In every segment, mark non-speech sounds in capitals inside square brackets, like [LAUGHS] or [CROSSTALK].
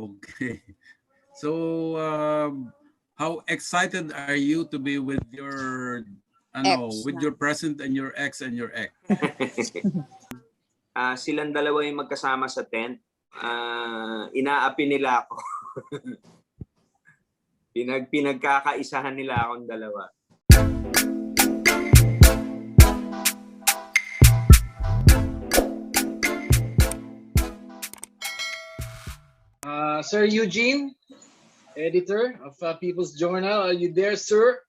Okay. [LAUGHS] So, um, how excited are you to be with your, ano, Ex with na. your present and your ex and your ex? [LAUGHS] Ah, silang dalawa yung magkasama sa tent. Ah, inaapi nila ako. [LAUGHS] Pinag pinagkakaisahan nila akong dalawa. Uh, Sir Eugene, editor of uh, People's Journal, are you there, sir?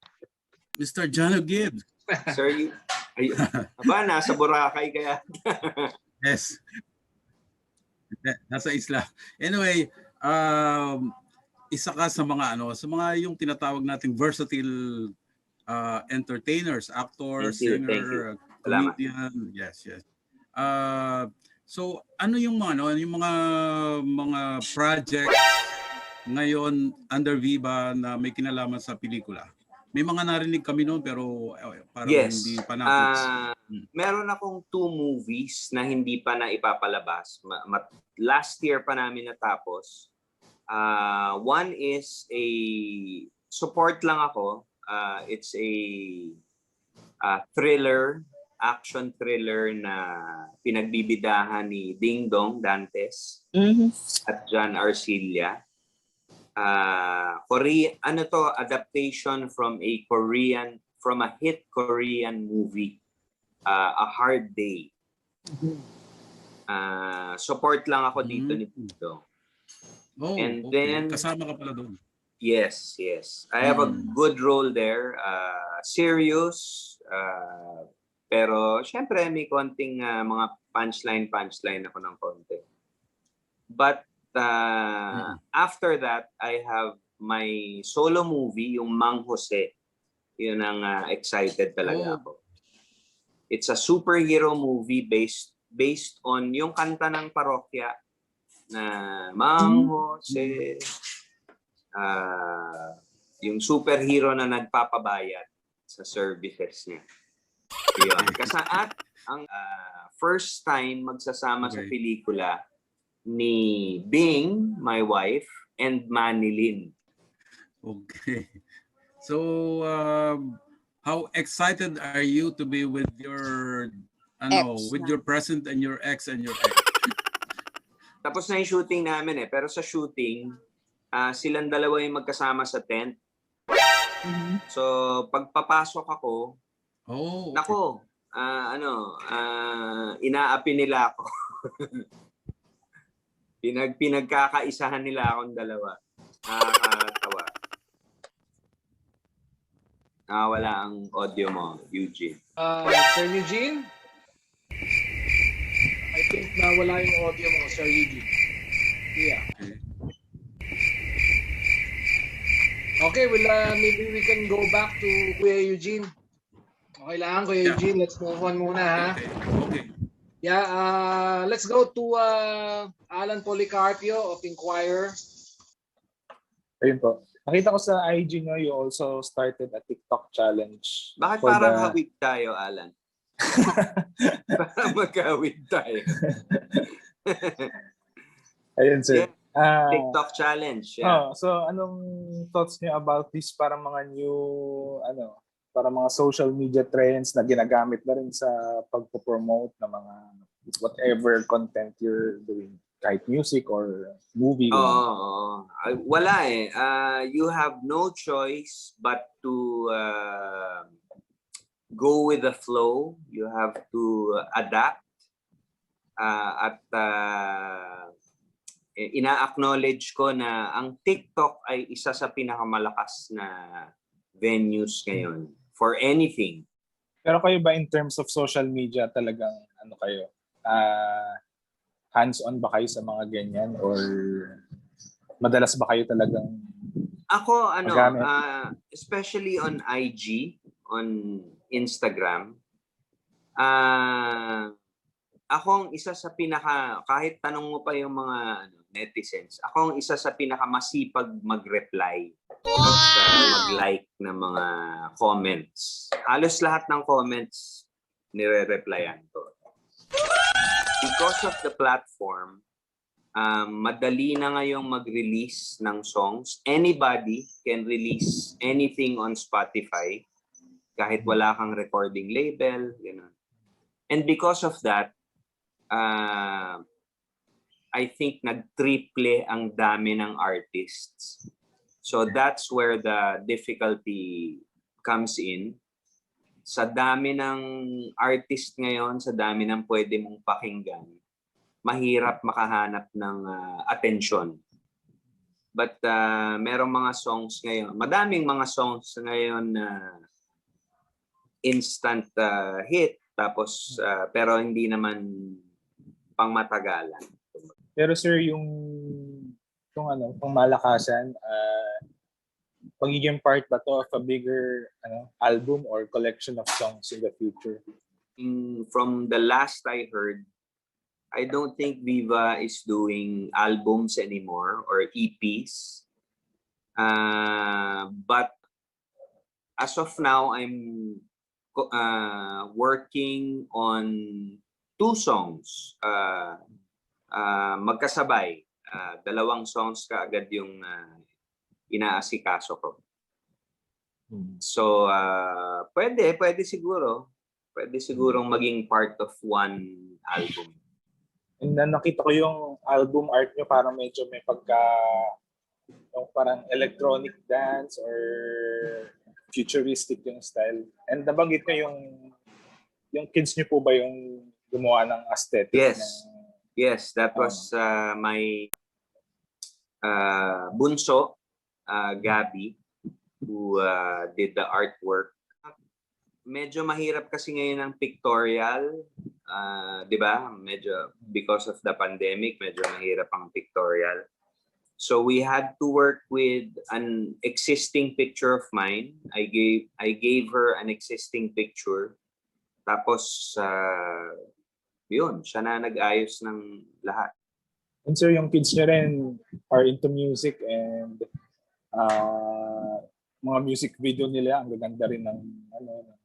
Mr. Jano Gibbs. [LAUGHS] Sir, you, ay, aba, nasa Boracay kaya. [LAUGHS] Yes. Nasa isla. Anyway, um, isa ka sa mga ano, sa mga yung tinatawag nating versatile uh, entertainers, actor, Thank you, thank singer, Salamat. comedian. Yes, yes. Uh, so ano yung mga ano, yung mga mga project ngayon under Viva na may kinalaman sa pelikula? May mga narinig kami noon pero eh, parang Yes. hindi pa natin. Ah, meron akong two movies na hindi pa na ipapalabas. Ma- ma- last year pa namin natapos. Ah, one is a support lang ako. Ah, it's a ah, thriller, action thriller na pinagbibidahan ni Ding Dong Dantes Mhm. at John Arcilla. Uh, Korea, ano to, adaptation from a Korean, from a hit Korean movie, uh, A Hard Day. Uh, support lang ako dito ni Tito. Oh, and okay. then- kasama ka pala doon. Yes, yes. I have a Mm. good role there. Uh, serious, uh, pero syempre may konting uh, mga punchline, punchline ako ng konti. But uh, after that, I have my solo movie, yung Mang Jose. Yun ang uh, excited talaga Oh. ako. It's a superhero movie based based on yung kanta ng parokya na Mang Jose, ah yung superhero na nagpapabayad sa services niya. Yun. Kasi at ang ah, first time magsasama sa Okay. pelikula ni Bing, my wife, and Manilyn. Okay. So, um, how excited are you to be with your, ano, Ex with na. your present and your ex and your ex? [LAUGHS] Tapos na yung shooting namin eh. Pero sa shooting, ah, silang dalawa yung magkasama sa tent. Mhm. So, pagpapasok ako, Oh, okay. Nako, ah, ano, ah, inaapi nila ako. [LAUGHS] Pinag pinagkakaisahan nila akong dalawa. Nakakatawa. Nakawala ang audio mo, Eugene. Uh, Sir Eugene? I think nawala yung audio mo, Sir Eugene. Yeah. Okay. Okay, well, uh, maybe we can go back to Kuya Eugene. Okay lang, Kuya Yeah. Eugene. Let's move on muna, ha? Okay. okay. Yeah, uh, let's go to uh, Alan Policarpio of Inquirer. Ayun po. Nakita ko sa IG nyo, you also started a TikTok challenge. Bakit parang the- hawig tayo, Alan? [LAUGHS] parang magkawig tayo. [LAUGHS] Ayun, sir. Yeah. Ah, TikTok challenge. Yeah. oh, so, anong thoughts niyo about this parang mga new, ano, para mga social media trends na ginagamit na rin sa pagpo-promote ng mga whatever content you're doing, kahit music or movie. Oo, oo. Ay, wala eh. Ah, you have no choice but to uh, go with the flow. You have to adapt. Ah, at uh, ina-acknowledge ko na ang TikTok ay isa sa pinakamalakas na venues ngayon for anything. Pero kayo ba in terms of social media talagang ano kayo? ah hands-on ba kayo sa mga ganyan or madalas ba kayo talagang Ako, ano, Magamit. ah, especially on IG, on Instagram, ah ako ang isa sa pinaka, kahit tanong mo pa yung mga ano, netizens, ako ang isa sa pinakamasipag mag-reply at mag-like ng mga comments. Halos lahat ng comments nire-replyan ko. Because of the platform, Um, madali na ngayong mag-release ng songs. Anybody can release anything on Spotify kahit wala kang recording label, gano'n. And because of that, uh, I think nag-triple ang dami ng artists. So that's where the difficulty comes in. Sa dami ng artist ngayon, sa dami ng pwede mong pakinggan, mahirap makahanap ng ah, atensyon. But uh, merong mga songs ngayon, madaming mga songs ngayon na instant ah, hit tapos ah, pero hindi naman pangmatagalan. Pero sir, yung yung ano, pang malakasan, uh, pagiging part ba to of a bigger ano, album or collection of songs in the future? in, from the last I heard, I don't think Viva is doing albums anymore or EPs. Uh, but as of now, I'm uh, working on two songs. Uh, uh, magkasabay. Uh, dalawang songs kaagad yung uh, inaasikaso ko. So, uh, pwede, pwede siguro. Pwede sigurong maging part of one album. And na nakita ko yung album art nyo parang medyo may pagka yung parang electronic dance or futuristic yung style. And nabanggit nyo yung yung kids nyo po ba yung gumawa ng aesthetic? Yes. ng- Yes, that was uh, my uh, bunso, uh, Gabby, who uh, did the artwork. Medyo mahirap kasi ngayon ang pictorial, uh, 'di ba? Medyo because of the pandemic, medyo mahirap ang pictorial. So we had to work with an existing picture of mine. I gave I gave her an existing picture. Tapos uh, yun, siya na nag-ayos ng lahat. And sir, yung kids nyo rin are into music and uh, mga music video nila, ang gaganda rin ng ano,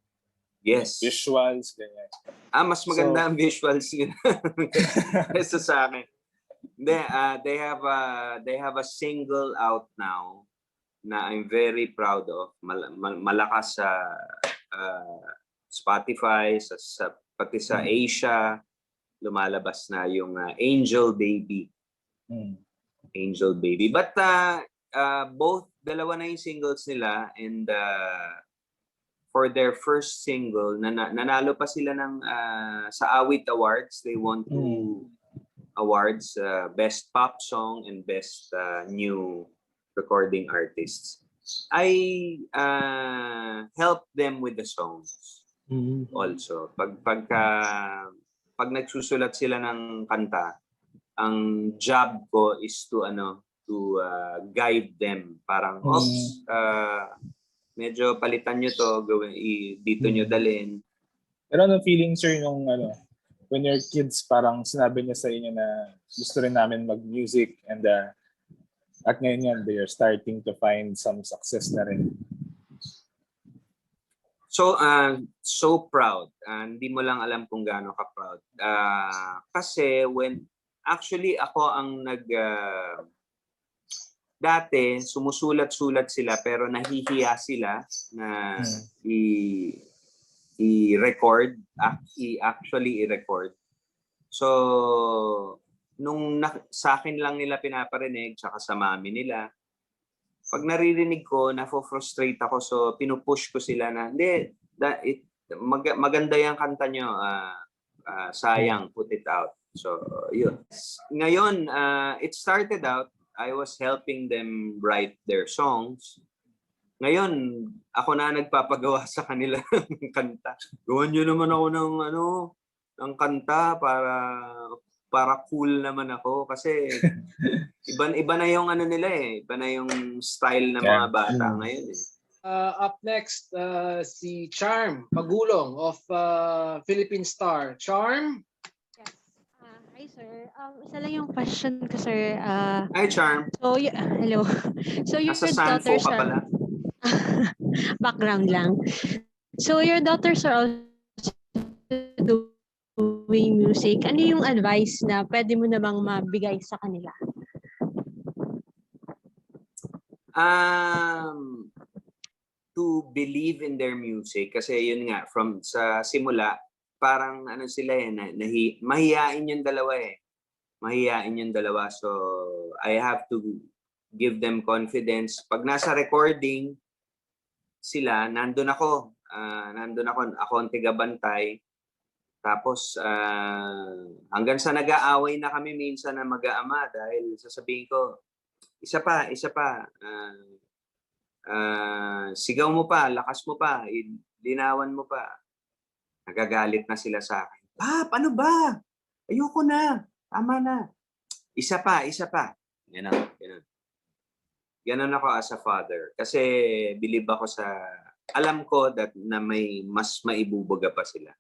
Yes. visuals, ganyan. Ah, mas maganda So- ang visuals nila [LAUGHS] kaysa sa akin. Hindi, ah, they have a they have a single out now na I'm very proud of. Mal- mal- malakas sa ah, Spotify, sa, sa pati sa Asia lumalabas na yung ah, Angel Baby. Hmm. Angel Baby. But uh, uh, both, dalawa na yung singles nila and uh, for their first single, nana- nanalo pa sila ng uh, sa Awit Awards. They won two awards, uh, Best Pop Song and Best uh, New Recording Artists. I uh, helped them with the songs also. Pag pagka pag nagsusulat sila ng kanta, ang job ko is to ano to uh, guide them. Parang Mm. oops, uh, medyo palitan nyo to, gawin i, dito nyo dalhin. Pero anong feeling sir nung ano, when your kids parang sinabi niya sa inyo na gusto rin namin mag-music and uh, at ngayon yan, they are starting to find some success na rin. So, uh, so proud. Uh, hindi mo lang alam kung gaano ka proud. Uh, kasi when, actually ako ang nag, uh, dati sumusulat-sulat sila pero nahihiya sila na Hmm. i, i-record, i actually i-record. So, nung na, sa akin lang nila pinaparinig, tsaka sa mami nila, pag naririnig ko, nafo-frustrate ako. So, pinupush ko sila na, hindi, da, it, mag- maganda yung kanta nyo. ah, ah, sayang, put it out. So, yun. Ngayon, ah, it started out, I was helping them write their songs. Ngayon, ako na nagpapagawa [LAUGHS] sa kanila ng kanta. Gawan nyo naman ako ng ano, ng kanta para para cool naman ako kasi [LAUGHS] iba iba na yung ano nila eh, iba na yung style ng mga bata Mm. ngayon eh. Uh, up next, uh, si Charm Pagulong of uh, Philippine Star. Charm? Yes. Ah, hi, sir. Um, isa lang yung question ko, sir. Ah, Hi Charm, so, y- hello. [LAUGHS] So, your nasa ka are... pala. [LAUGHS] background lang. So, your daughters are also doing music, ano yung advice na pwede mo namang mabigay sa kanila? Um, to believe in their music kasi yun nga from sa simula parang ano sila eh na, nahi, mahiyain yung dalawa eh. Mahiyain yung dalawa. So I have to give them confidence. Pag nasa recording sila nandun ako. Ah, nandun ako ako ang tigabantay tapos ah, hanggang sa nag-aaway na kami minsan na mag-aama dahil sasabihin ko isa pa, isa pa. ah, ah, sigaw mo pa, lakas mo pa, linawan mo pa. Nagagalit na sila sa akin. Pap, ano ba? Ayoko na. Tama na. Isa pa, isa pa. Ganon, ganon. Ganon ako as a father. Kasi believe ako sa, alam ko that na may mas maibubuga pa sila.